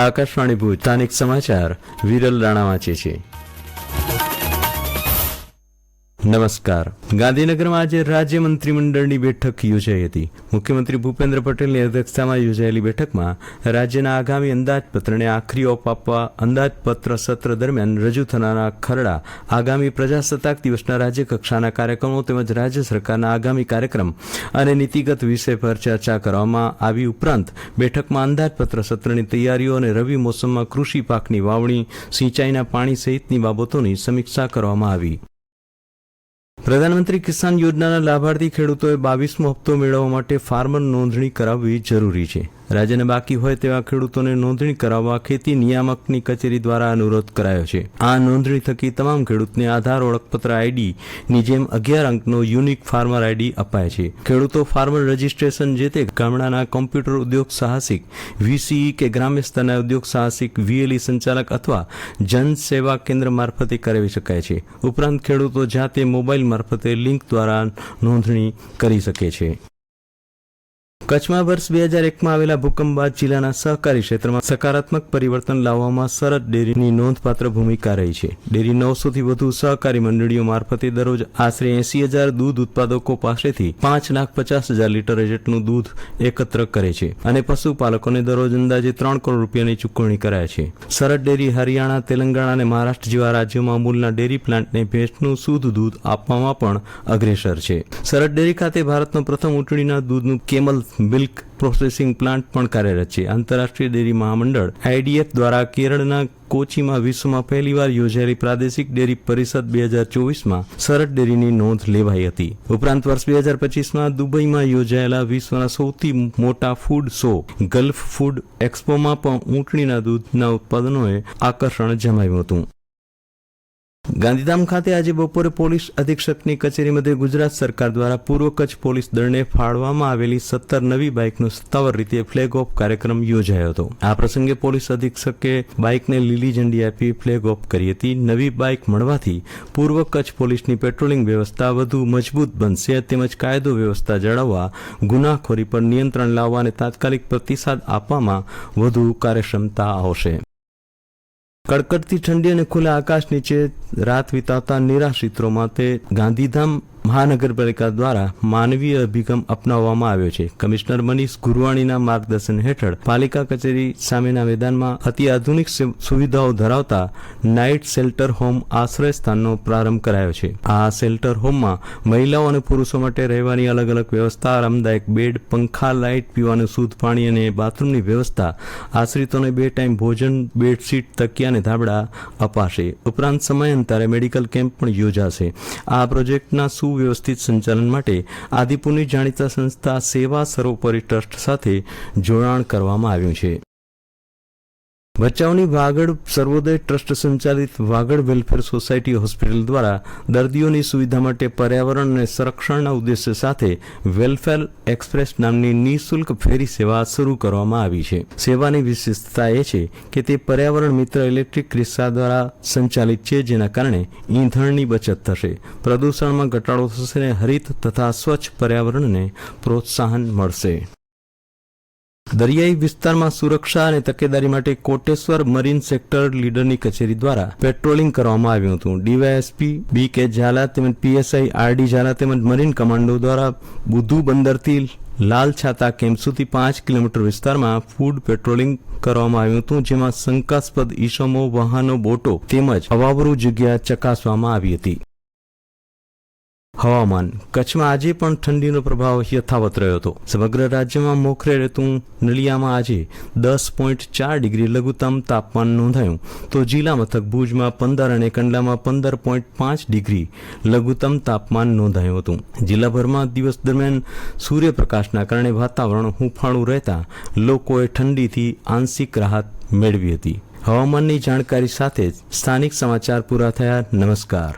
આકાશવાણી ભુજ સ્થાનિક સમાચાર વિરલ રાણા વાંચે છે. નમસ્કાર. ગાંધીનગરમાં આજે રાજ્ય મંત્રીમંડળની બેઠક યોજાઈ હતી. મુખ્યમંત્રી ભૂપેન્દ્ર પટેલની અધ્યક્ષતામાં યોજાયેલી બેઠકમાં રાજ્યના આગામી અંદાજપત્રને આખરી ઓપ આપવા, અંદાજપત્ર સત્ર દરમિયાન રજૂ થનારા ખરડા, આગામી પ્રજાસત્તાક દિવસના રાજ્ય કક્ષાના કાર્યક્રમો તેમજ રાજ્ય સરકારના આગામી કાર્યક્રમ અને નીતિગત વિષય પર ચર્ચા કરવામાં આવી ઉપરાંત બેઠકમાં અંદાજપત્ર સત્રની તૈયારીઓ અને રવિ મોસમમાં કૃષિ પાકની વાવણી, સિંચાઈના પાણી સહિતની બાબતોની સમીક્ષા કરવામાં આવી. પ્રધાનમંત્રી કિસાન યોજનાના લાભાર્થી ખેડૂતોએ બાવીસમો હપ્તો મેળવવા માટે ફાર્મર નોંધણી કરાવવી જરૂરી છે. રાજ્યને બાકી હોય તેવા ખેડૂતોને નોંધણી કરાવવા ખેતી નિયામકની કચેરી દ્વારા અનુરોધ કરાયો છે. આ નોંધણી થકી તમામ ખેડૂતને આધાર ઓળખપત્ર આઈડીની જેમ અગિયાર અંકનો યુનિક ફાર્મર આઈડી અપાય છે. ખેડૂતો ફાર્મર રજીસ્ટ્રેશન જે તે ગામડાના કોમ્પ્યુટર ઉદ્યોગ સાહસિક વીસીઈ કે ગ્રામ્ય સ્તરના ઉદ્યોગ સાહસિક વીએલઈ સંચાલક અથવા જન સેવા કેન્દ્ર મારફતે કરાવી શકાય છે. ઉપરાંત ખેડૂતો જાતે મોબાઈલ મારફતે લિંક દ્વારા નોંધણી કરી શકે છે. કચ્છમાં વર્ષ બે હજાર એકમાં આવેલા ભૂકંપ બાદ જિલ્લાના સહકારી ક્ષેત્રમાં સકારાત્મક પરિવર્તન લાવવામાં સરહદ ડેરીની નોંધપાત્ર ભૂમિકા રહી છે. ડેરી નવસોથી વધુ સહકારી મંડળીઓ મારફતે દરરોજ આશરે એસી હજાર દૂધ ઉત્પાદકો પાસેથી પાંચ લાખ પચાસ હજાર લીટર જેટલું દૂધ એકત્ર કરે છે અને પશુપાલકોને દરરોજ અંદાજે ત્રણ કરોડ રૂપિયાની ચૂકવણી કરાય છે. સરહદ ડેરી હરિયાણા, તેલંગાણા અને મહારાષ્ટ્ર જેવા રાજ્યોમાં અમૂલના ડેરી પ્લાન્ટને ભેંસનું શુદ્ધ દૂધ આપવામાં પણ અગ્રેસર છે. સરહદ ડેરી ખાતે ભારતનો પ્રથમ ઊંટણીના દૂધનું કેમલ મિલ્ક પ્રોસેસિંગ પ્લાન્ટ પણ કાર્યરત છે. આંતરરાષ્ટ્રીય ડેરી મહામંડળ આઈડીએફ દ્વારા કેરળના કોચીમાં વિશ્વમાં પહેલીવાર યોજાયેલી પ્રાદેશિક ડેરી પરિષદ બે હજાર ચોવીસમાં સરહદ ડેરીની નોંધ લેવાઈ હતી. ઉપરાંત વર્ષ બે હજાર પચીસમાં દુબઈમાં યોજાયેલા વિશ્વના સૌથી મોટા ફૂડ શો ગલ્ફ ફૂડ એક્સપોમાં પણ ઊંટણીના દૂધના ઉત્પાદનોએ આકર્ષણ જમાવ્યું હતું. ગાંધીધામ ખાતે આજે બપોરે પોલીસ અધિક્ષકની કચેરી મધ્યે ગુજરાત સરકાર દ્વારા પૂર્વ કચ્છ પોલીસ દળને ફાળવામાં આવેલી સત્તર નવી બાઇકનો સત્તાવાર રીતે ફ્લેગ ઓફ કાર્યક્રમ યોજાયો હતો. આ પ્રસંગે પોલીસ અધિક્ષકે બાઇકને લીલી ઝંડી આપી ફ્લેગ ઓફ કરી હતી. નવી બાઇક મળવાથી પૂર્વ કચ્છ પોલીસની પેટ્રોલિંગ વ્યવસ્થા વધુ મજબૂત બનશે તેમજ કાયદો વ્યવસ્થા જાળવવા, ગુનાખોરી પર નિયંત્રણ લાવવા અને તાત્કાલિક પ્રતિસાદ આપવામાં વધુ કાર્યક્ષમતા આવશે. કડકડતી ઠંડી અને ખુલ્લા આકાશ નીચે રાત વિતાવતા નિરાશ્રિત્રો માટે ગાંધીધામ મહાનગરપાલિકા દ્વારા માનવીય અભિગમ અપનાવવામાં આવ્યો છે. કમિશનર મનીષ ગુરવાણીના માર્ગદર્શન હેઠળ પાલિકા કચેરી સામેના મેદાનમાં અતિ આધુનિક સુવિધાઓ ધરાવતા નાઇટ શેલ્ટર હોમ આશ્રય સ્થાનનો પ્રારંભ કરાયો છે. આ શેલ્ટર હોમમાં મહિલાઓ અને પુરુષો માટે રહેવાની અલગ અલગ વ્યવસ્થા, આરામદાયક બેડ, પંખા, લાઇટ, પીવાનું શુદ્ધ પાણી અને બાથરૂમની વ્યવસ્થા, આશ્રિતોને બે ટાઈમ ભોજન, બેડશીટ, તકિયા અને ધાબળા અપાશે. ઉપરાંત સમયાંતરે મેડિકલ કેમ્પ પણ યોજાશે. આ પ્રોજેક્ટના સુવ્યવસ્થિત સંચાલન માટે આદિપુરની જાણીતા સંસ્થા સેવા સર્વોપરી ટ્રસ્ટ સાથે જોડાણ કરવામાં આવ્યું છે. ભચાઉની વાગડ સર્વોદય ટ્રસ્ટ સંચાલિત વાગડ વેલફેર સોસાયટી હોસ્પિટલ દ્વારા દર્દીઓની સુવિધા માટે પર્યાવરણ અને સંરક્ષણના ઉદ્દેશ્ય સાથે વેલફેર એક્સપ્રેસ નામની નિઃશુલ્ક ફેરી સેવા શરૂ કરવામાં આવી છે. સેવાની વિશેષતા એ છે કે તે પર્યાવરણ મિત્ર ઇલેક્ટ્રિક રિક્ષા દ્વારા સંચાલિત છે, જેના કારણે ઈંધણની બચત થશે. પ્રદૂષણમાં ઘટાડો થશે અને હરિત તથા સ્વચ્છ પર્યાવરણને પ્રોત્સાહન મળશે. દરિયાઈ વિસ્તારમાં સુરક્ષા અને તકેદારી માટે કોટેશ્વર મરીન સેક્ટર લીડરની કચેરી દ્વારા પેટ્રોલિંગ કરવામાં આવ્યું હતું. ડીવાયએસપી બી કે ઝાલા તેમજ પીએસઆઈ આરડી ઝાલા તેમજ મરીન કમાન્ડો દ્વારા બુધુ બંદરથી લાલ છાતા કેમ્પ સુધી પાંચ કિલોમીટર વિસ્તારમાં ફૂડ પેટ્રોલિંગ કરવામાં આવ્યું હતું, જેમાં શંકાસ્પદ ઈસમો, વાહનો, બોટો તેમજ અવાવરૂ જગ્યા ચકાસવામાં આવી હતી. હવામાન. કચ્છમાં આજે પણ ઠંડીનો પ્રભાવ યથાવત રહ્યો હતો. સમગ્ર રાજ્યમાં મોખરે રહેતું નલિયામાં આજે દસ પોઈન્ટ ચાર ડિગ્રી લઘુત્તમ તાપમાન નોંધાયું. તો જિલ્લા મથક ભુજમાં પંદર અને કંડલામાં પંદર પોઈન્ટ પાંચ ડિગ્રી લઘુત્તમ તાપમાન નોંધાયું હતું. જિલ્લાભરમાં દિવસ દરમિયાન સૂર્યપ્રકાશના કારણે વાતાવરણ હુંફાળું રહેતા લોકોએ ઠંડીથી આંશિક રાહત મેળવી હતી. હવામાનની જાણકારી સાથે જ સ્થાનિક સમાચાર પૂરા થયા. નમસ્કાર.